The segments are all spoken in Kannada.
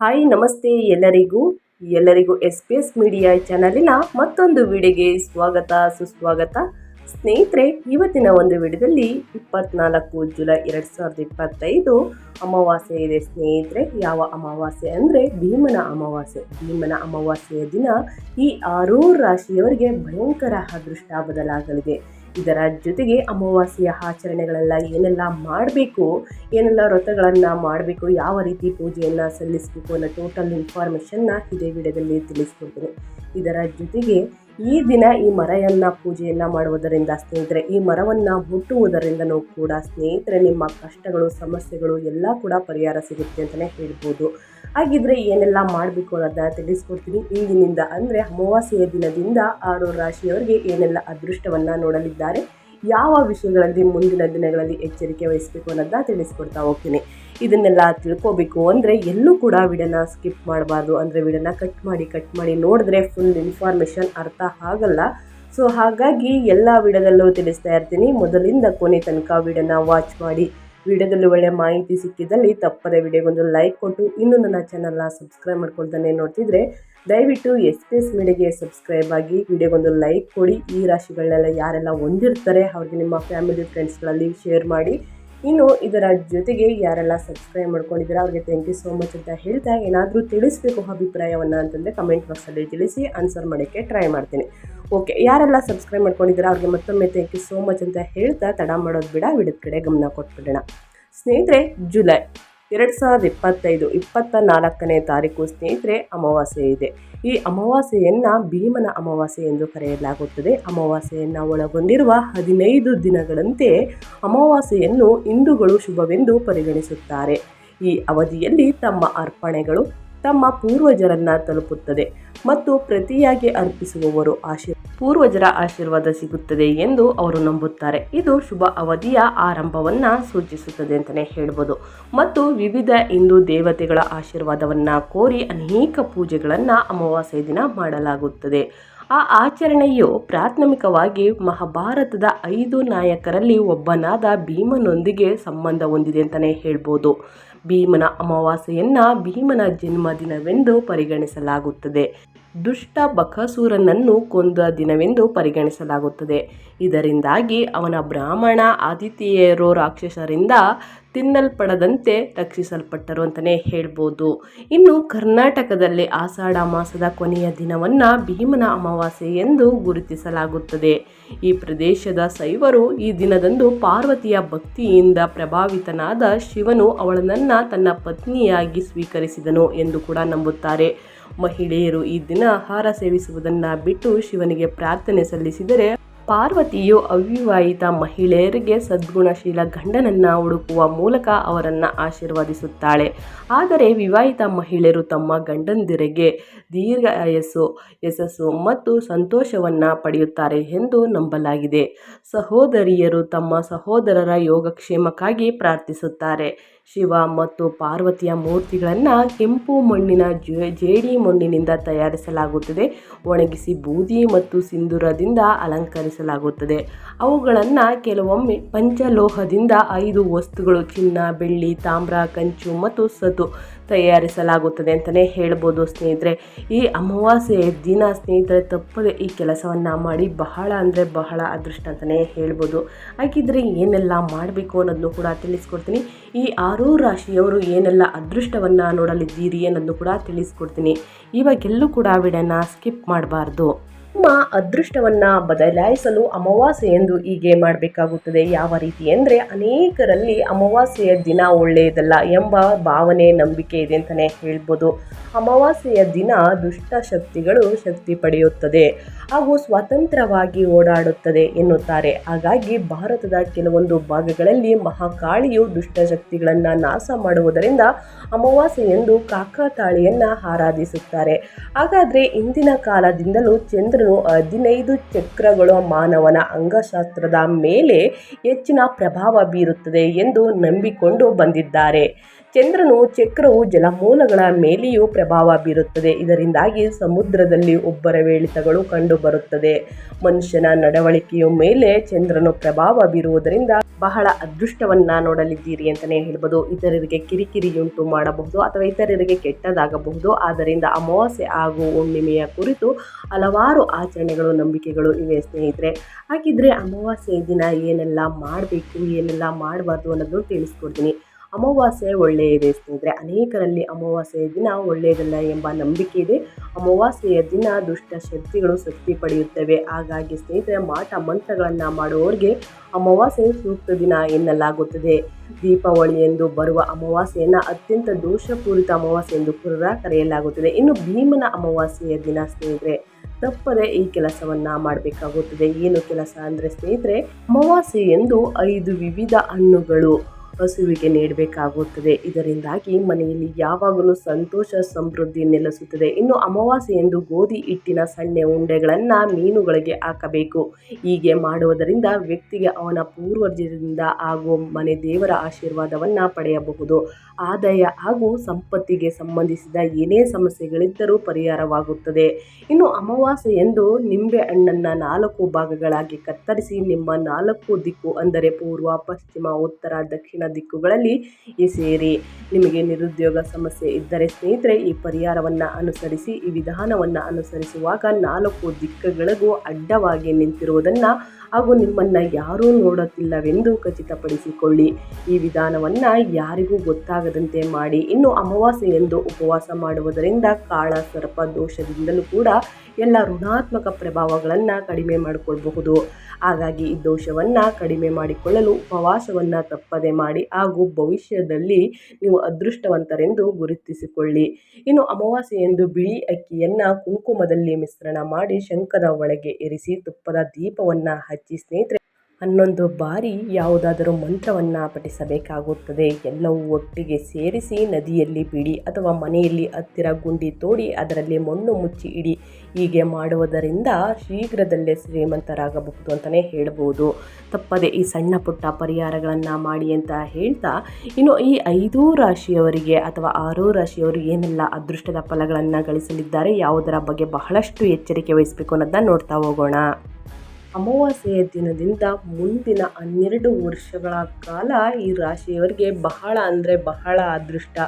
ಹಾಯ್, ನಮಸ್ತೆ ಎಲ್ಲರಿಗೂ. ಎಲ್ಲರಿಗೂ ಎಸ್ ಪಿ ಎಸ್ ಮೀಡಿಯಾ ಚಾನಲಿನ ಮತ್ತೊಂದು ವಿಡಿಯೋಗೆ ಸ್ವಾಗತ, ಸುಸ್ವಾಗತ. ಸ್ನೇಹಿತರೆ, ಇವತ್ತಿನ ಒಂದು ವಿಡಿಯೋದಲ್ಲಿ ಇಪ್ಪತ್ನಾಲ್ಕು ಜುಲೈ ಎರಡು ಸಾವಿರದ ಇಪ್ಪತ್ತೈದು ಅಮಾವಾಸ್ಯೆ ಇದೆ. ಸ್ನೇಹಿತರೆ, ಯಾವ ಅಮಾವಾಸ್ಯೆ ಅಂದರೆ ಭೀಮನ ಅಮಾವಾಸ್ಯೆ. ಭೀಮನ ಅಮಾವಾಸ್ಯೆಯ ದಿನ ಈ ಆರೂರು ರಾಶಿಯವರಿಗೆ ಭಯಂಕರ ಅದೃಷ್ಟ ಬದಲಾಗಲಿದೆ. ಇದರ ಜೊತೆಗೆ ಅಮಾವಾಸ್ಯೆಯ ಆಚರಣೆಗಳೆಲ್ಲ ಏನೆಲ್ಲ ಮಾಡಬೇಕು, ಏನೆಲ್ಲ ವ್ರತಗಳನ್ನು ಮಾಡಬೇಕು, ಯಾವ ರೀತಿ ಪೂಜೆಯನ್ನು ಸಲ್ಲಿಸಬೇಕು ಅನ್ನೋ ಟೋಟಲ್ ಇನ್ಫಾರ್ಮೇಷನ್ನ ಇದೇ ವಿಡಿಯೋದಲ್ಲಿ ತಿಳಿಸ್ಕೊಡ್ತೀನಿ. ಇದರ ಜೊತೆಗೆ ಈ ದಿನ ಈ ಮರೆಯನ್ನು ಪೂಜೆಯನ್ನು ಮಾಡುವುದರಿಂದ ಸ್ನೇಹಿತರೆ, ಈ ಮರವನ್ನು ಮುಟ್ಟುವುದರಿಂದನೂ ಕೂಡ ಸ್ನೇಹಿತರೆ, ನಿಮ್ಮ ಕಷ್ಟಗಳು, ಸಮಸ್ಯೆಗಳು ಎಲ್ಲ ಕೂಡ ಪರಿಹಾರ ಸಿಗುತ್ತೆ ಅಂತಲೇ ಹೇಳ್ಬೋದು. ಹಾಗಿದ್ರೆ ಏನೆಲ್ಲ ಮಾಡಬೇಕು ಅನ್ನೋದನ್ನ ತಿಳಿಸ್ಕೊಡ್ತೀನಿ. ಇಂದಿನಿಂದ ಅಂದರೆ ಅಮಾವಾಸ್ಯೆಯ ದಿನದಿಂದ ಆರು ರಾಶಿಯವರಿಗೆ ಏನೆಲ್ಲ ಅದೃಷ್ಟವನ್ನು ನೋಡಲಿದ್ದಾರೆ. ಯಾವ ವಿಷಯಗಳಲ್ಲಿ ಮುಂದಿನ ದಿನಗಳಲ್ಲಿ ಎಚ್ಚರಿಕೆ ವಹಿಸಬೇಕು ಅನ್ನೋದನ್ನ ತಿಳಿಸ್ಕೊಡ್ತಾ ಹೋಗ್ತೀನಿ. ಇದನ್ನೆಲ್ಲ ತಿಳ್ಕೋಬೇಕು ಅಂದರೆ ಎಲ್ಲೂ ಕೂಡ ವಿಡಿಯೋನ ಸ್ಕಿಪ್ ಮಾಡಬಾರ್ದು. ಅಂದರೆ ವಿಡಿಯೋನ ಕಟ್ ಮಾಡಿ ಕಟ್ ಮಾಡಿ ನೋಡಿದ್ರೆ ಫುಲ್ ಇನ್ಫಾರ್ಮೇಷನ್ ಅರ್ಥ ಆಗಲ್ಲ. ಸೊ ಹಾಗಾಗಿ ಎಲ್ಲ ವಿಡಿಯೋದಲ್ಲೂ ತಿಳಿಸ್ತಾ ಇರ್ತೀನಿ. ಮೊದಲಿಂದ ಕೊನೆ ತನಕ ವಿಡಿಯೋನ ವಾಚ್ ಮಾಡಿ. ವಿಡಿಯೋದಲ್ಲಿ ಒಳ್ಳೆಯ ಮಾಹಿತಿ ಸಿಕ್ಕಿದಲ್ಲಿ ತಪ್ಪದೆ ವಿಡಿಯೋಗೊಂದು ಲೈಕ್ ಕೊಟ್ಟು. ಇನ್ನೂ ನನ್ನ ಚಾನಲ್ನ ಸಬ್ಸ್ಕ್ರೈಬ್ ಮಾಡ್ಕೊಳ್ತಾನೆ ನೋಡ್ತಿದ್ರೆ ದಯವಿಟ್ಟು ಎಸ್ ಪಿ ಎಸ್ ಮೀಡಿಯಾಗೆ ಸಬ್ಸ್ಕ್ರೈಬ್ ಆಗಿ ವಿಡಿಯೋಗೊಂದು ಲೈಕ್ ಕೊಡಿ. ಈ ರಾಶಿಗಳನ್ನೆಲ್ಲ ಯಾರೆಲ್ಲ ಹೊಂದಿರ್ತಾರೆ, ಅವ್ರಿಗೆ ನಿಮ್ಮ ಫ್ಯಾಮಿಲಿ ಫ್ರೆಂಡ್ಸ್ಗಳಲ್ಲಿ ಶೇರ್ ಮಾಡಿ. ಇನ್ನು ಇದರ ಜೊತೆಗೆ ಯಾರೆಲ್ಲ ಸಬ್ಸ್ಕ್ರೈಬ್ ಮಾಡ್ಕೊಂಡಿದ್ದೀರಾ, ಅವ್ರಿಗೆ ಥ್ಯಾಂಕ್ ಯು ಸೋ ಮಚ್ ಅಂತ ಹೇಳ್ತಾ ಏನಾದರೂ ತಿಳಿಸ್ಬೇಕು ಅಭಿಪ್ರಾಯವನ್ನು ಅಂತಂದರೆ ಕಮೆಂಟ್ ಬಾಕ್ಸಲ್ಲಿ ತಿಳಿಸಿ ಆನ್ಸರ್ ಮಾಡೋಕ್ಕೆ ಟ್ರೈ ಮಾಡ್ತೀನಿ. ಓಕೆ ಯಾರೆಲ್ಲ ಸಬ್ಸ್ಕ್ರೈಬ್ ಮಾಡ್ಕೊಂಡಿದ್ದೀರಾ, ಅವ್ರಿಗೆ ಮತ್ತೊಮ್ಮೆ ಥ್ಯಾಂಕ್ ಯು ಸೋ ಮಚ್ ಅಂತ ಹೇಳ್ತಾ ತಡ ಮಾಡೋದು ಬಿಡ, ವಿಡಿಯೋದ ಕಡೆ ಗಮನ ಕೊಟ್ಬಿಡೋಣ. ಸ್ನೇಹಿತರೆ ಜುಲೈ ಎರಡು ಸಾವಿರದ ಇಪ್ಪತ್ತೈದು ಇಪ್ಪತ್ತ ನಾಲ್ಕನೇ ತಾರೀಕು ಸ್ನೇಹಿತರೆ ಅಮಾವಾಸ್ಯೆ ಇದೆ. ಈ ಅಮಾವಾಸ್ಯೆಯನ್ನು ಭೀಮನ ಅಮಾವಾಸ್ಯೆ ಎಂದು ಕರೆಯಲಾಗುತ್ತದೆ. ಅಮಾವಾಸ್ಯೆಯನ್ನು ಒಳಗೊಂಡಿರುವ ಹದಿನೈದು ದಿನಗಳಂತೆ ಅಮಾವಾಸ್ಯೆಯನ್ನು ಹಿಂದೂಗಳು ಶುಭವೆಂದು ಪರಿಗಣಿಸುತ್ತಾರೆ. ಈ ಅವಧಿಯಲ್ಲಿ ತಮ್ಮ ಅರ್ಪಣೆಗಳು ತಮ್ಮ ಪೂರ್ವಜರನ್ನ ತಲುಪುತ್ತದೆ ಮತ್ತು ಪ್ರತಿಯಾಗಿ ಅರ್ಪಿಸುವವರು ಆಶೀರ್, ಪೂರ್ವಜರ ಆಶೀರ್ವಾದ ಸಿಗುತ್ತದೆ ಎಂದು ಅವರು ನಂಬುತ್ತಾರೆ. ಇದು ಶುಭ ಅವಧಿಯ ಆರಂಭವನ್ನ ಸೂಚಿಸುತ್ತದೆ ಅಂತಲೇ ಹೇಳ್ಬೋದು. ಮತ್ತು ವಿವಿಧ ಹಿಂದೂ ದೇವತೆಗಳ ಆಶೀರ್ವಾದವನ್ನ ಕೋರಿ ಅನೇಕ ಪೂಜೆಗಳನ್ನು ಅಮಾವಾಸ್ಯೆ ದಿನ ಮಾಡಲಾಗುತ್ತದೆ. ಆ ಆಚರಣೆಯು ಪ್ರಾಥಮಿಕವಾಗಿ ಮಹಾಭಾರತದ ಐದು ನಾಯಕರಲ್ಲಿ ಒಬ್ಬನಾದ ಭೀಮನೊಂದಿಗೆ ಸಂಬಂಧ ಹೊಂದಿದೆ ಅಂತಲೇ ಹೇಳ್ಬೋದು. ಭೀಮನ ಅಮಾವಾಸ್ಯೆಯನ್ನು ಭೀಮನ ಜನ್ಮದಿನವೆಂದು ಪರಿಗಣಿಸಲಾಗುತ್ತದೆ. ದುಷ್ಟ ಬಕಾಸುರನನ್ನು ಕೊಂದ ದಿನವೆಂದು ಪರಿಗಣಿಸಲಾಗುತ್ತದೆ. ಇದರಿಂದಾಗಿ ಅವನ ಬ್ರಾಹ್ಮಣ ಆದಿತ್ಯೇರೋ ರಾಕ್ಷಸರಿಂದ ತಿನ್ನಲ್ಪಡದಂತೆ ರಕ್ಷಿಸಲ್ಪಟ್ಟರು ಅಂತಲೇ ಹೇಳ್ಬೋದು. ಇನ್ನು ಕರ್ನಾಟಕದಲ್ಲಿ ಆಷಾಢ ಮಾಸದ ಕೊನೆಯ ದಿನವನ್ನು ಭೀಮನ ಅಮಾವಾಸ್ಯೆ ಎಂದು ಗುರುತಿಸಲಾಗುತ್ತದೆ. ಈ ಪ್ರದೇಶದ ಶೈವರು ಈ ದಿನದಂದು ಪಾರ್ವತಿಯ ಭಕ್ತಿಯಿಂದ ಪ್ರಭಾವಿತನಾದ ಶಿವನು ಅವಳನ್ನು ತನ್ನ ಪತ್ನಿಯಾಗಿ ಸ್ವೀಕರಿಸಿದನು ಎಂದು ಕೂಡ ನಂಬುತ್ತಾರೆ. ಮಹಿಳೆಯರು ಈ ದಿನ ಆಹಾರ ಸೇವಿಸುವುದನ್ನು ಬಿಟ್ಟು ಶಿವನಿಗೆ ಪ್ರಾರ್ಥನೆ ಸಲ್ಲಿಸಿದರೆ ಪಾರ್ವತಿಯು ಅವಿವಾಹಿತ ಮಹಿಳೆಯರಿಗೆ ಸದ್ಗುಣಶೀಲ ಗಂಡನನ್ನು ಹುಡುಕುವ ಮೂಲಕ ಅವರನ್ನು ಆಶೀರ್ವದಿಸುತ್ತಾಳೆ. ಆದರೆ ವಿವಾಹಿತ ಮಹಿಳೆಯರು ತಮ್ಮ ಗಂಡಂದಿರಿಗೆ ದೀರ್ಘಾಯಸ್ಸು ಯಶಸ್ಸು ಮತ್ತು ಸಂತೋಷವನ್ನು ಪಡೆಯುತ್ತಾರೆ ಎಂದು ನಂಬಲಾಗಿದೆ. ಸಹೋದರಿಯರು ತಮ್ಮ ಸಹೋದರರ ಯೋಗಕ್ಷೇಮಕ್ಕಾಗಿ ಪ್ರಾರ್ಥಿಸುತ್ತಾರೆ. ಶಿವ ಮತ್ತು ಪಾರ್ವತಿಯ ಮೂರ್ತಿಗಳನ್ನು ಕೆಂಪು ಮಣ್ಣಿನ ಜೇಡಿ ಮಣ್ಣಿನಿಂದ ತಯಾರಿಸಲಾಗುತ್ತದೆ. ಒಣಗಿಸಿ ಬೂದಿ ಮತ್ತು ಸಿಂಧೂರದಿಂದ ಅಲಂಕರಿಸಲಾಗುತ್ತದೆ. ಅವುಗಳನ್ನು ಕೆಲವೊಮ್ಮೆ ಪಂಚಲೋಹದಿಂದ ಐದು ವಸ್ತುಗಳು ಚಿನ್ನ, ಬೆಳ್ಳಿ, ತಾಮ್ರ, ಕಂಚು ಮತ್ತು ಸತು. ತಯಾರಿಸಲಾಗುತ್ತದೆ ಅಂತಲೇ ಹೇಳ್ಬೋದು ಸ್ನೇಹಿತರೆ. ಈ ಅಮಾವಾಸ್ಯೆ ದಿನ ಸ್ನೇಹಿತರೆ ತಪ್ಪದೆ ಈ ಕೆಲಸವನ್ನು ಮಾಡಿ ಬಹಳ ಅಂದರೆ ಬಹಳ ಅದೃಷ್ಟ ಅಂತಲೇ ಹೇಳ್ಬೋದು. ಹಾಗಿದ್ರೆ ಏನೆಲ್ಲ ಮಾಡಬೇಕು ಅನ್ನೋದನ್ನು ಕೂಡ ತಿಳಿಸ್ಕೊಡ್ತೀನಿ. ಈ ಆರೂ ರಾಶಿಯವರು ಏನೆಲ್ಲ ಅದೃಷ್ಟವನ್ನು ನೋಡಲಿದ್ದೀರಿ ಅನ್ನೋದನ್ನು ಕೂಡ ತಿಳಿಸ್ಕೊಡ್ತೀನಿ. ಇವಾಗೆಲ್ಲೂ ಕೂಡ ವಿಡಿಯೋನ ಸ್ಕಿಪ್ ಮಾಡಬಾರ್ದು. ನಿಮ್ಮ ಅದೃಷ್ಟವನ್ನು ಬದಲಾಯಿಸಲು ಅಮಾವಾಸ್ಯೆ ಎಂದು ಹೀಗೆ ಮಾಡಬೇಕಾಗುತ್ತದೆ ಯಾವ ರೀತಿ ಅಂದರೆ ಅನೇಕರಲ್ಲಿ ಅಮಾವಾಸ್ಯೆಯ ದಿನ ಒಳ್ಳೆಯದಲ್ಲ ಎಂಬ ಭಾವನೆ, ನಂಬಿಕೆ ಇದೆ ಅಂತಲೇ ಹೇಳ್ಬೋದು. ಅಮಾವಾಸ್ಯೆಯ ದಿನ ದುಷ್ಟ ಶಕ್ತಿಗಳು ಶಕ್ತಿ ಪಡೆಯುತ್ತದೆ ಹಾಗೂ ಸ್ವತಂತ್ರವಾಗಿ ಓಡಾಡುತ್ತದೆ ಎನ್ನುತ್ತಾರೆ. ಹಾಗಾಗಿ ಭಾರತದ ಕೆಲವೊಂದು ಭಾಗಗಳಲ್ಲಿ ಮಹಾಕಾಳಿಯು ದುಷ್ಟಶಕ್ತಿಗಳನ್ನು ನಾಶ ಮಾಡುವುದರಿಂದ ಅಮಾವಾಸ್ಯೆ ಎಂದು ಕಾಕತಾಳಿಯನ್ನು ಆರಾಧಿಸುತ್ತಾರೆ. ಹಾಗಾದರೆ ಇಂದಿನ ಕಾಲದಿಂದಲೂ ಚಂದ್ರನು ಹದಿನೈದು ಚಕ್ರಗಳು ಮಾನವನ ಅಂಗಶಾಸ್ತ್ರದ ಮೇಲೆ ಹೆಚ್ಚಿನ ಪ್ರಭಾವ ಬೀರುತ್ತದೆ ಎಂದು ನಂಬಿಕೊಂಡು ಬಂದಿದ್ದಾರೆ. ಚಂದ್ರನು ಚಕ್ರವು ಜಲಮೂಲಗಳ ಮೇಲೆಯೂ ಪ್ರಭಾವ ಬೀರುತ್ತದೆ. ಇದರಿಂದಾಗಿ ಸಮುದ್ರದಲ್ಲಿ ಒಬ್ಬರವೇಳಿತಗಳು ಕಂಡುಬರುತ್ತದೆ. ಮನುಷ್ಯನ ನಡವಳಿಕೆಯ ಮೇಲೆ ಚಂದ್ರನು ಪ್ರಭಾವ ಬೀರುವುದರಿಂದ ಬಹಳ ಅದೃಷ್ಟವನ್ನ ನೋಡಲಿದ್ದೀರಿ ಅಂತಲೇ ಹೇಳ್ಬೋದು. ಇತರರಿಗೆ ಕಿರಿಕಿರಿಯುಂಟು ಮಾಡಬಹುದು ಅಥವಾ ಇತರರಿಗೆ ಕೆಟ್ಟದಾಗಬಹುದು. ಆದ್ದರಿಂದ ಅಮಾವಾಸ್ಯೆ ಹಾಗೂ ಹುಣ್ಣಿಮೆಯ ಕುರಿತು ಹಲವಾರು ಆಚರಣೆಗಳು, ನಂಬಿಕೆಗಳು ಇವೆ ಸ್ನೇಹಿತರೆ. ಹಾಗಿದ್ರೆ ಅಮಾವಾಸ್ಯೆ ದಿನ ಏನೆಲ್ಲ ಮಾಡಬೇಕು, ಏನೆಲ್ಲ ಮಾಡಬಾರ್ದು ಅನ್ನೋದನ್ನು ತಿಳಿಸ್ಕೊಡ್ತೀನಿ. ಅಮಾವಾಸ್ಯೆ ಒಳ್ಳೆಯದೇ ಸ್ನೇಹಿತರೆ. ಅನೇಕರಲ್ಲಿ ಅಮಾವಾಸ್ಯೆಯ ದಿನ ಒಳ್ಳೆಯದಲ್ಲ ಎಂಬ ನಂಬಿಕೆ ಇದೆ. ಅಮಾವಾಸ್ಯೆಯ ದಿನ ದುಷ್ಟ ಶಕ್ತಿಗಳು ಶಕ್ತಿ ಪಡೆಯುತ್ತವೆ. ಹಾಗಾಗಿ ಸ್ನೇಹಿತರೆ, ಮಾಟ ಮಂತ್ರಗಳನ್ನು ಮಾಡುವವರಿಗೆ ಅಮಾವಾಸ್ಯೆ ಸೂಕ್ತ ದಿನ ಎನ್ನಲಾಗುತ್ತದೆ. ದೀಪಾವಳಿ ಎಂದು ಬರುವ ಅಮಾವಾಸ್ಯೆಯನ್ನು ಅತ್ಯಂತ ದೋಷಪೂರಿತ ಅಮಾವಾಸ್ಯೆ ಎಂದು ಕುರರ ಕರೆಯಲಾಗುತ್ತದೆ. ಇನ್ನು ಭೀಮನ ಅಮಾವಾಸ್ಯೆಯ ದಿನ ಸ್ನೇಹಿತರೆ, ತಪ್ಪದೆ ಈ ಕೆಲಸವನ್ನ ಮಾಡಬೇಕಾಗುತ್ತದೆ. ಏನು ಕೆಲಸ ಅಂದರೆ ಸ್ನೇಹಿತರೆ, ಅಮಾವಾಸ್ಯೆ ಎಂದು ಐದು ವಿವಿಧ ಹಣ್ಣುಗಳು ಹಸುವಿಗೆ ನೀಡಬೇಕಾಗುತ್ತದೆ. ಇದರಿಂದಾಗಿ ಮನೆಯಲ್ಲಿ ಯಾವಾಗಲೂ ಸಂತೋಷ, ಸಮೃದ್ಧಿ ನೆಲೆಸುತ್ತದೆ. ಇನ್ನು ಅಮಾವಾಸ್ಯೆ ಎಂದು ಗೋಧಿ ಹಿಟ್ಟಿನ ಸಣ್ಣ ಉಂಡೆಗಳನ್ನು ಮೀನುಗಳಿಗೆ ಹಾಕಬೇಕು. ಹೀಗೆ ಮಾಡುವುದರಿಂದ ವ್ಯಕ್ತಿಗೆ ಅವನ ಪೂರ್ವಜರಿಂದ ಹಾಗೂ ಮನೆ ದೇವರ ಆಶೀರ್ವಾದವನ್ನು ಪಡೆಯಬಹುದು. ಆದಾಯ ಹಾಗೂ ಸಂಪತ್ತಿಗೆ ಸಂಬಂಧಿಸಿದ ಏನೇ ಸಮಸ್ಯೆಗಳಿದ್ದರೂ ಪರಿಹಾರವಾಗುತ್ತದೆ. ಇನ್ನು ಅಮಾವಾಸ್ಯೆ ಎಂದು ನಿಂಬೆ ಹಣ್ಣನ್ನು ನಾಲ್ಕು ಭಾಗಗಳಾಗಿ ಕತ್ತರಿಸಿ, ನಿಮ್ಮ ನಾಲ್ಕು ದಿಕ್ಕು ಅಂದರೆ ಪೂರ್ವ, ಪಶ್ಚಿಮ, ಉತ್ತರ, ದಕ್ಷಿಣ ದಿಕ್ಕುಗಳಲ್ಲಿ ಈ ಸೇರಿ ನಿಮಗೆ ನಿರುದ್ಯೋಗ ಸಮಸ್ಯೆ ಇದ್ದರೆ ಸ್ನೇಹಿತರೆ, ಈ ಪರಿಹಾರವನ್ನು ಅನುಸರಿಸಿ, ಈ ವಿಧಾನವನ್ನು ಅನುಸರಿಸುವಾಗ ನಾಲ್ಕು ದಿಕ್ಕುಗಳಿಗೂ ಅಡ್ಡವಾಗಿ ನಿಂತಿರುವುದನ್ನು ಹಾಗೂ ನಿಮ್ಮನ್ನು ಯಾರೂ ನೋಡುತ್ತಿಲ್ಲವೆಂದು ಖಚಿತಪಡಿಸಿಕೊಳ್ಳಿ. ಈ ವಿಧಾನವನ್ನು ಯಾರಿಗೂ ಗೊತ್ತಾಗದಂತೆ ಮಾಡಿ, ಇನ್ನು ಅಮಾವಾಸ್ಯೆ ಎಂದು ಉಪವಾಸ ಮಾಡುವುದರಿಂದ ಕಾಳ, ಸರ್ಪ, ದೋಷದಿಂದಲೂ ಕೂಡ ಎಲ್ಲ ಋಣಾತ್ಮಕ ಪ್ರಭಾವಗಳನ್ನು ಕಡಿಮೆ ಮಾಡಿಕೊಳ್ಬಹುದು. ಹಾಗಾಗಿ ಈ ದೋಷವನ್ನು ಕಡಿಮೆ ಮಾಡಿಕೊಳ್ಳಲು ಉಪವಾಸವನ್ನು ತಪ್ಪದೆ ಮಾಡಿ ಹಾಗೂ ಭವಿಷ್ಯದಲ್ಲಿ ನೀವು ಅದೃಷ್ಟವಂತರೆಂದು ಗುರುತಿಸಿಕೊಳ್ಳಿ. ಇನ್ನು ಅಮಾವಾಸ್ಯೆ ಎಂದು ಬಿಳಿ ಅಕ್ಕಿಯನ್ನು ಕುಂಕುಮದಲ್ಲಿ ಮಿಶ್ರಣ ಮಾಡಿ ಶಂಖದ ಒಳಗೆ ಇರಿಸಿ ತುಪ್ಪದ ದೀಪವನ್ನು ಹಚ್ಚಿ ಸ್ನೇಹಿತರೆ ಹನ್ನೊಂದು ಬಾರಿ ಯಾವುದಾದರೂ ಮಂತ್ರವನ್ನು ಪಠಿಸಬೇಕಾಗುತ್ತದೆ. ಎಲ್ಲವೂ ಒಟ್ಟಿಗೆ ಸೇರಿಸಿ ನದಿಯಲ್ಲಿ ಬಿಡಿ ಅಥವಾ ಮನೆಯಲ್ಲಿ ಹತ್ತಿರ ಗುಂಡಿ ತೋಡಿ ಅದರಲ್ಲಿ ಮಣ್ಣು ಮುಚ್ಚಿ ಇಡಿ. ಹೀಗೆ ಮಾಡುವುದರಿಂದ ಶೀಘ್ರದಲ್ಲೇ ಶ್ರೀಮಂತರಾಗಬಹುದು ಅಂತಲೇ ಹೇಳ್ಬೋದು. ತಪ್ಪದೆ ಈ ಸಣ್ಣ ಪುಟ್ಟ ಪರಿಹಾರಗಳನ್ನು ಮಾಡಿ ಅಂತ ಹೇಳ್ತಾ, ಇನ್ನು ಈ ಐದೂ ರಾಶಿಯವರಿಗೆ ಅಥವಾ ಆರು ರಾಶಿಯವರು ಏನೆಲ್ಲ ಅದೃಷ್ಟದ ಫಲಗಳನ್ನು ಗಳಿಸಲಿದ್ದಾರೆ, ಯಾವುದರ ಬಗ್ಗೆ ಬಹಳಷ್ಟು ಎಚ್ಚರಿಕೆ ವಹಿಸಬೇಕು ಅನ್ನೋದನ್ನ ನೋಡ್ತಾ ಹೋಗೋಣ. ಅಮಾವಾಸ್ಯೆಯ ದಿನದಿಂದ ಮುಂದಿನ ಹನ್ನೆರಡು ವರ್ಷಗಳ ಕಾಲ ಈ ರಾಶಿಯವರಿಗೆ ಬಹಳ ಅಂದರೆ ಬಹಳ ಅದೃಷ್ಟ.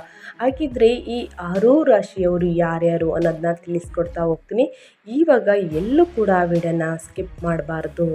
ಹಾಗಿದ್ರೆ ಈ ಆರೂ ರಾಶಿಯವರು ಯಾರ್ಯಾರು ಅನ್ನೋದನ್ನ ತಿಳಿಸ್ಕೊಡ್ತಾ ಹೋಗ್ತೀನಿ. ಇವಾಗ ಎಲ್ಲೂ ಕೂಡ ವಿಡನ್ನ ಸ್ಕಿಪ್ ಮಾಡಬಾರ್ದು.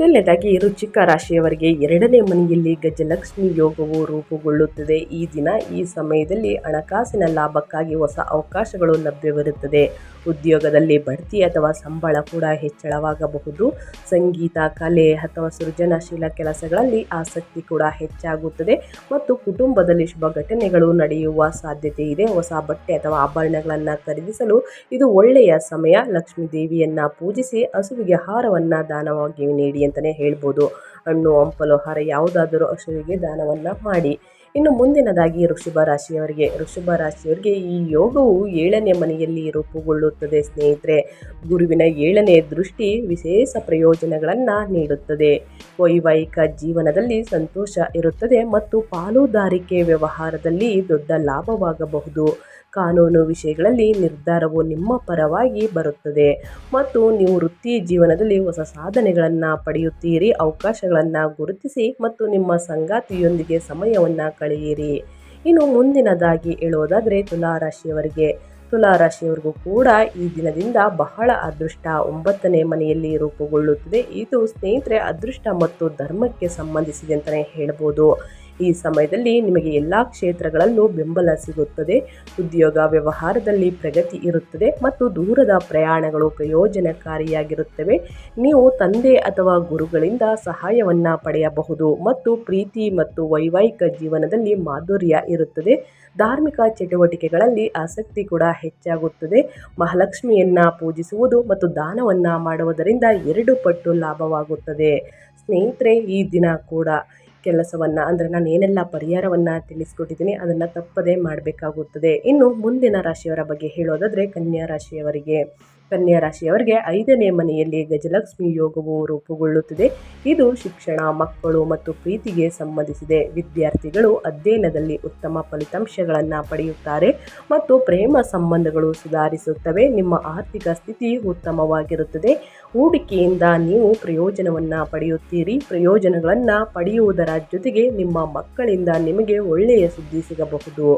ಮೊದಲನೇದಾಗಿ ರುಚಿಕ ರಾಶಿಯವರಿಗೆ ಎರಡನೇ ಮನೆಯಲ್ಲಿ ಗಜಲಕ್ಷ್ಮಿ ಯೋಗವು ರೂಪುಗೊಳ್ಳುತ್ತದೆ. ಈ ದಿನ ಈ ಸಮಯದಲ್ಲಿ ಹಣಕಾಸಿನ ಲಾಭಕ್ಕಾಗಿ ಹೊಸ ಅವಕಾಶಗಳು ಲಭ್ಯವಿರುತ್ತದೆ. ಉದ್ಯೋಗದಲ್ಲಿ ಬಡ್ತಿ ಅಥವಾ ಸಂಬಳ ಕೂಡ ಹೆಚ್ಚಳವಾಗಬಹುದು. ಸಂಗೀತ, ಕಲೆ ಅಥವಾ ಸೃಜನಶೀಲ ಕೆಲಸಗಳಲ್ಲಿ ಆಸಕ್ತಿ ಕೂಡ ಹೆಚ್ಚಾಗುತ್ತದೆ ಮತ್ತು ಕುಟುಂಬದಲ್ಲಿ ಶುಭ ಘಟನೆಗಳು ನಡೆಯುವ ಸಾಧ್ಯತೆ ಇದೆ. ಹೊಸ ಬಟ್ಟೆ ಅಥವಾ ಆಭರಣಗಳನ್ನು ಖರೀದಿಸಲು ಇದು ಒಳ್ಳೆಯ ಸಮಯ. ಲಕ್ಷ್ಮೀ ದೇವಿಯನ್ನು ಪೂಜಿಸಿ ಹಸುವಿಗೆ ಹಾರವನ್ನು ದಾನವಾಗಿ ನೀಡಿ ಅಂತಲೇ ಹೇಳ್ಬೋದು. ಹಣ್ಣು, ಹಂಪಲು, ಹಾರ ಯಾವುದಾದರೂ ಹಸುವಿಗೆ ದಾನವನ್ನು ಮಾಡಿ. ಇನ್ನು ಮುಂದಿನದಾಗಿ ವೃಷಭ ರಾಶಿಯವರಿಗೆ ವೃಷಭ ರಾಶಿಯವರಿಗೆ ಈ ಯೋಗವು ಏಳನೇ ಮನೆಯಲ್ಲಿ ರೂಪುಗೊಳ್ಳುತ್ತದೆ ಸ್ನೇಹಿತರೆ. ಗುರುವಿನ ಏಳನೇ ದೃಷ್ಟಿ ವಿಶೇಷ ಪ್ರಯೋಜನಗಳನ್ನು ನೀಡುತ್ತದೆ. ವೈವಾಹಿಕ ಜೀವನದಲ್ಲಿ ಸಂತೋಷ ಇರುತ್ತದೆ ಮತ್ತು ಪಾಲುದಾರಿಕೆ ವ್ಯವಹಾರದಲ್ಲಿ ದೊಡ್ಡ ಲಾಭವಾಗಬಹುದು. ಕಾನೂನು ವಿಷಯಗಳಲ್ಲಿ ನಿರ್ಧಾರವು ನಿಮ್ಮ ಪರವಾಗಿ ಬರುತ್ತದೆ. ಮತ್ತು ನೀವು ವೃತ್ತಿ ಜೀವನದಲ್ಲಿ ಹೊಸ ಸಾಧನೆಗಳನ್ನು ಪಡೆಯುತ್ತೀರಿ, ಅವಕಾಶಗಳನ್ನು ಗುರುತಿಸಿ ಮತ್ತು ನಿಮ್ಮ ಸಂಗಾತಿಯೊಂದಿಗೆ ಸಮಯವನ್ನು ಕಳೆಯಿರಿ. ಇನ್ನು ಮುಂದಿನದಾಗಿ ಹೇಳೋದಾದರೆ ತುಲಾರಾಶಿಯವರಿಗೆ. ತುಲಾರಾಶಿಯವರಿಗೂ ಕೂಡ ಈ ದಿನದಿಂದ ಬಹಳ ಅದೃಷ್ಟ. ಒಂಬತ್ತನೇ ಮನೆಯಲ್ಲಿ ರೂಪುಗೊಳ್ಳುತ್ತದೆ. ಇದು ಸ್ನೇಹಿತರೆ, ಅದೃಷ್ಟ ಮತ್ತು ಧರ್ಮಕ್ಕೆ ಸಂಬಂಧಿಸಿದೆ ಅಂತಲೇ ಹೇಳ್ಬೋದು. ಈ ಸಮಯದಲ್ಲಿ ನಿಮಗೆ ಎಲ್ಲ ಕ್ಷೇತ್ರಗಳಲ್ಲೂ ಬೆಂಬಲ ಸಿಗುತ್ತದೆ. ಉದ್ಯೋಗ ವ್ಯವಹಾರದಲ್ಲಿ ಪ್ರಗತಿ ಇರುತ್ತದೆ ಮತ್ತು ದೂರದ ಪ್ರಯಾಣಗಳು ಪ್ರಯೋಜನಕಾರಿಯಾಗಿರುತ್ತವೆ. ನೀವು ತಂದೆ ಅಥವಾ ಗುರುಗಳಿಂದ ಸಹಾಯವನ್ನು ಪಡೆಯಬಹುದು ಮತ್ತು ಪ್ರೀತಿ ಮತ್ತು ವೈವಾಹಿಕ ಜೀವನದಲ್ಲಿ ಮಾಧುರ್ಯ ಇರುತ್ತದೆ. ಧಾರ್ಮಿಕ ಚಟುವಟಿಕೆಗಳಲ್ಲಿ ಆಸಕ್ತಿ ಕೂಡ ಹೆಚ್ಚಾಗುತ್ತದೆ. ಮಹಾಲಕ್ಷ್ಮಿಯನ್ನು ಪೂಜಿಸುವುದು ಮತ್ತು ದಾನವನ್ನು ಮಾಡುವುದರಿಂದ ಎರಡು ಪಟ್ಟು ಲಾಭವಾಗುತ್ತದೆ. ಸ್ನೇಹಿತರೆ, ಈ ದಿನ ಕೂಡ ಕೆಲಸವನ್ನು, ಅಂದರೆ ನಾನು ಏನೆಲ್ಲ ಪರಿಹಾರವನ್ನು ತಿಳಿಸ್ಕೊಟ್ಟಿದ್ದೀನಿ, ಅದನ್ನು ತಪ್ಪದೇ ಮಾಡಬೇಕಾಗುತ್ತದೆ. ಇನ್ನು ಮುಂದಿನ ರಾಶಿಯವರ ಬಗ್ಗೆ ಹೇಳೋದಾದರೆ, ಕನ್ಯಾ ರಾಶಿಯವರಿಗೆ. ಕನ್ಯಾ ರಾಶಿಯವರಿಗೆ ಐದನೇ ಮನೆಯಲ್ಲಿ ಗಜಲಕ್ಷ್ಮಿ ಯೋಗವು ರೂಪುಗೊಳ್ಳುತ್ತದೆ. ಇದು ಶಿಕ್ಷಣ, ಮಕ್ಕಳು ಮತ್ತು ಪ್ರೀತಿಗೆ ಸಂಬಂಧಿಸಿದೆ. ವಿದ್ಯಾರ್ಥಿಗಳು ಅಧ್ಯಯನದಲ್ಲಿ ಉತ್ತಮ ಫಲಿತಾಂಶಗಳನ್ನು ಪಡೆಯುತ್ತಾರೆ ಮತ್ತು ಪ್ರೇಮ ಸಂಬಂಧಗಳು ಸುಧಾರಿಸುತ್ತವೆ. ನಿಮ್ಮ ಆರ್ಥಿಕ ಸ್ಥಿತಿ ಉತ್ತಮವಾಗಿರುತ್ತದೆ. ಹೂಡಿಕೆಯಿಂದ ನೀವು ಪ್ರಯೋಜನವನ್ನು ಪಡೆಯುತ್ತೀರಿ. ಪ್ರಯೋಜನಗಳನ್ನು ಪಡೆಯುವುದರ ಜೊತೆಗೆ ನಿಮ್ಮ ಮಕ್ಕಳಿಂದ ನಿಮಗೆ ಒಳ್ಳೆಯ ಸುದ್ದಿ ಸಿಗಬಹುದು.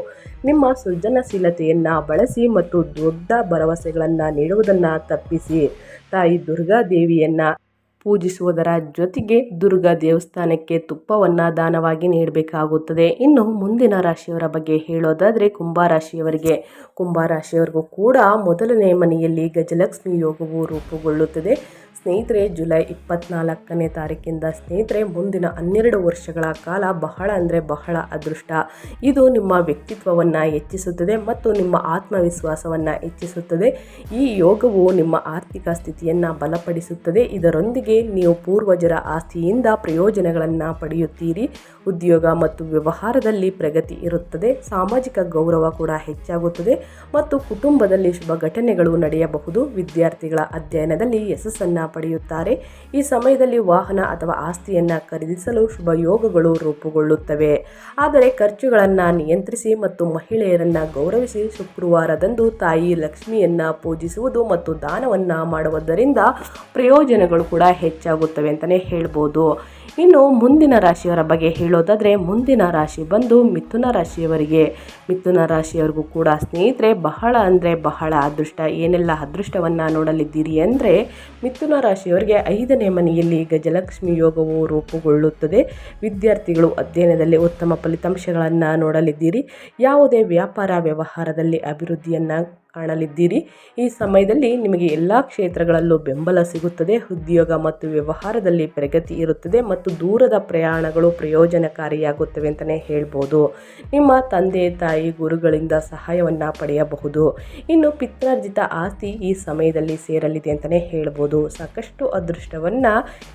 ನಿಮ್ಮ ಸೃಜನಶೀಲತೆಯನ್ನು ಬಳಸಿ ಮತ್ತು ದೊಡ್ಡ ಭರವಸೆಗಳನ್ನು ನೀಡುವುದನ್ನು ತಪ್ಪಿಸಿ. ತಾಯಿ ದುರ್ಗಾದೇವಿಯನ್ನು ಪೂಜಿಸುವುದರ ಜೊತೆಗೆ ದುರ್ಗಾ ದೇವಸ್ಥಾನಕ್ಕೆ ತುಪ್ಪವನ್ನು ದಾನವಾಗಿ ನೀಡಬೇಕಾಗುತ್ತದೆ. ಇನ್ನು ಮುಂದಿನ ರಾಶಿಯವರ ಬಗ್ಗೆ ಹೇಳೋದಾದರೆ ಕುಂಭರಾಶಿಯವರಿಗೆ ಕುಂಭರಾಶಿಯವರಿಗೂ ಕೂಡ ಮೊದಲನೇ ಮನೆಯಲ್ಲಿ ಗಜಲಕ್ಷ್ಮಿ ಯೋಗವು ರೂಪುಗೊಳ್ಳುತ್ತದೆ. ಸ್ನೇಹಿತರೆ, ಜುಲೈ ಇಪ್ಪತ್ತ್ನಾಲ್ಕನೇ ತಾರೀಕಿಂದ ಸ್ನೇಹಿತರೆ, ಮುಂದಿನ ಹನ್ನೆರಡು ವರ್ಷಗಳ ಕಾಲ ಬಹಳ ಅಂದರೆ ಬಹಳ ಅದೃಷ್ಟ. ಇದು ನಿಮ್ಮ ವ್ಯಕ್ತಿತ್ವವನ್ನು ಹೆಚ್ಚಿಸುತ್ತದೆ ಮತ್ತು ನಿಮ್ಮ ಆತ್ಮವಿಶ್ವಾಸವನ್ನು ಹೆಚ್ಚಿಸುತ್ತದೆ. ಈ ಯೋಗವು ನಿಮ್ಮ ಆರ್ಥಿಕ ಸ್ಥಿತಿಯನ್ನು ಬಲಪಡಿಸುತ್ತದೆ. ಇದರೊಂದಿಗೆ ನೀವು ಪೂರ್ವಜರ ಆಸ್ತಿಯಿಂದ ಪ್ರಯೋಜನಗಳನ್ನು ಪಡೆಯುತ್ತೀರಿ. ಉದ್ಯೋಗ ಮತ್ತು ವ್ಯವಹಾರದಲ್ಲಿ ಪ್ರಗತಿ ಇರುತ್ತದೆ. ಸಾಮಾಜಿಕ ಗೌರವ ಕೂಡ ಹೆಚ್ಚಾಗುತ್ತದೆ. ಮತ್ತು ಕುಟುಂಬದಲ್ಲಿ ಶುಭ ಘಟನೆಗಳು ನಡೆಯಬಹುದು. ವಿದ್ಯಾರ್ಥಿಗಳ ಅಧ್ಯಯನದಲ್ಲಿ ಯಶಸ್ಸನ್ನು ಪಡೆಯುತ್ತಾರೆ. ಈ ಸಮಯದಲ್ಲಿ ವಾಹನ ಅಥವಾ ಆಸ್ತಿಯನ್ನು ಖರೀದಿಸಲು ಶುಭ ಯೋಗಗಳು ರೂಪುಗೊಳ್ಳುತ್ತವೆ. ಆದರೆ ಖರ್ಚುಗಳನ್ನು ನಿಯಂತ್ರಿಸಿ ಮತ್ತು ಮಹಿಳೆಯರನ್ನು ಗೌರವಿಸಿ ಶುಕ್ರವಾರದಂದು ತಾಯಿ ಲಕ್ಷ್ಮಿಯನ್ನು ಪೂಜಿಸುವುದು ಮತ್ತು ದಾನವನ್ನು ಮಾಡುವುದರಿಂದ ಪ್ರಯೋಜನಗಳು ಕೂಡ ಹೆಚ್ಚಾಗುತ್ತವೆ ಅಂತಲೇ ಹೇಳ್ಬೋದು. ಇನ್ನು ಮುಂದಿನ ರಾಶಿಯವರ ಬಗ್ಗೆ ಹೇಳೋದಾದರೆ ಮುಂದಿನ ರಾಶಿ ಬಂದು ಮಿಥುನ ರಾಶಿಯವರಿಗೆ. ಮಿಥುನ ರಾಶಿಯವರಿಗೂ ಕೂಡ ಸ್ನೇಹಿತರೆ, ಬಹಳ ಅಂದರೆ ಬಹಳ ಅದೃಷ್ಟ. ಏನೆಲ್ಲ ಅದೃಷ್ಟವನ್ನು ನೋಡಲಿದ್ದೀರಿ ಅಂದರೆ ಮಿಥುನ ರಾಶಿಯವರಿಗೆ ಐದನೇ ಮನೆಯಲ್ಲಿ ಗಜಲಕ್ಷ್ಮಿ ಯೋಗವು ರೂಪುಗೊಳ್ಳುತ್ತದೆ. ವಿದ್ಯಾರ್ಥಿಗಳು ಅಧ್ಯಯನದಲ್ಲಿ ಉತ್ತಮ ಫಲಿತಾಂಶಗಳನ್ನು ನೋಡಲಿದ್ದೀರಿ. ಯಾವುದೇ ವ್ಯಾಪಾರ ವ್ಯವಹಾರದಲ್ಲಿ ಅಭಿವೃದ್ಧಿಯನ್ನು ಕಾಣಲಿದ್ದೀರಿ. ಈ ಸಮಯದಲ್ಲಿ ನಿಮಗೆ ಎಲ್ಲ ಕ್ಷೇತ್ರಗಳಲ್ಲೂ ಬೆಂಬಲ ಸಿಗುತ್ತದೆ. ಉದ್ಯೋಗ ಮತ್ತು ವ್ಯವಹಾರದಲ್ಲಿ ಪ್ರಗತಿ ಇರುತ್ತದೆ ಮತ್ತು ದೂರದ ಪ್ರಯಾಣಗಳು ಪ್ರಯೋಜನಕಾರಿಯಾಗುತ್ತವೆ ಅಂತಲೇ ಹೇಳ್ಬೋದು. ನಿಮ್ಮ ತಂದೆ, ತಾಯಿ, ಗುರುಗಳಿಂದ ಸಹಾಯವನ್ನು ಪಡೆಯಬಹುದು. ಇನ್ನು ಪಿತ್ರಾರ್ಜಿತ ಆಸ್ತಿ ಈ ಸಮಯದಲ್ಲಿ ಸೇರಲಿದೆ ಅಂತಲೇ ಹೇಳ್ಬೋದು. ಸಾಕಷ್ಟು ಅದೃಷ್ಟವನ್ನು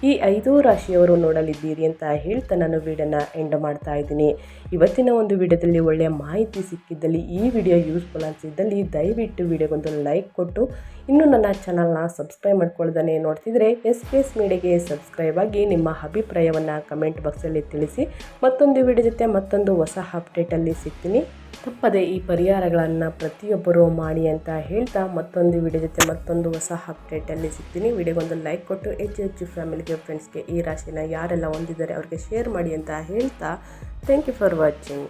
ಈ ಐದು ರಾಶಿಯವರು ನೋಡಲಿದ್ದೀರಿ ಅಂತ ಹೇಳ್ತಾ ನಾನು ವಿಡಿಯೋನ ಎಂಡ್ ಮಾಡ್ತಾ ಇದ್ದೀನಿ. ಇವತ್ತಿನ ಒಂದು ವಿಡಿಯೋದಲ್ಲಿ ಒಳ್ಳೆಯ ಮಾಹಿತಿ ಸಿಕ್ಕಿದ್ದಲ್ಲಿ ಈ ವಿಡಿಯೋ ಯೂಸ್ಫುಲ್ ಅನಿಸಿದ್ದಲ್ಲಿ ದಯವಿಟ್ಟು ವಿಡಿಯೋಗೊಂದು ಲೈಕ್ ಕೊಟ್ಟು ಇನ್ನೂ ನನ್ನ ಚಾನಲ್ನ ಸಬ್ಸ್ಕ್ರೈಬ್ ಮಾಡ್ಕೊಳ್ದಾನೆ ನೋಡ್ತಿದ್ರೆ ಎಸ್ ಪಿ ಎಸ್ ಮೀಡಿಯಾಗೆ ಸಬ್ಸ್ಕ್ರೈಬ್ ಆಗಿ ನಿಮ್ಮ ಅಭಿಪ್ರಾಯವನ್ನು ಕಮೆಂಟ್ ಬಾಕ್ಸಲ್ಲಿ ತಿಳಿಸಿ. ಮತ್ತೊಂದು ವಿಡಿಯೋ ಜೊತೆ ಮತ್ತೊಂದು ಹೊಸ ಅಪ್ಡೇಟಲ್ಲಿ ಸಿಗ್ತೀನಿ. ತಪ್ಪದೆ ಈ ಪರಿಹಾರಗಳನ್ನು ಪ್ರತಿಯೊಬ್ಬರೂ ಮಾಡಿ ಅಂತ ಹೇಳ್ತಾ ಮತ್ತೊಂದು ವಿಡಿಯೋ ಜೊತೆ ಮತ್ತೊಂದು ಹೊಸ ಅಪ್ಡೇಟಲ್ಲಿ ಸಿಗ್ತೀನಿ. ವಿಡಿಯೋಗೊಂದು ಲೈಕ್ ಕೊಟ್ಟು ಹೆಚ್ಚು ಹೆಚ್ಚು ಫ್ಯಾಮಿಲಿಗೆ ಫ್ರೆಂಡ್ಸ್ಗೆ ಈ ರಾಶಿನ ಯಾರೆಲ್ಲ ಹೊಂದಿದ್ದಾರೆ ಅವ್ರಿಗೆ ಶೇರ್ ಮಾಡಿ ಅಂತ ಹೇಳ್ತಾ. Thank you for watching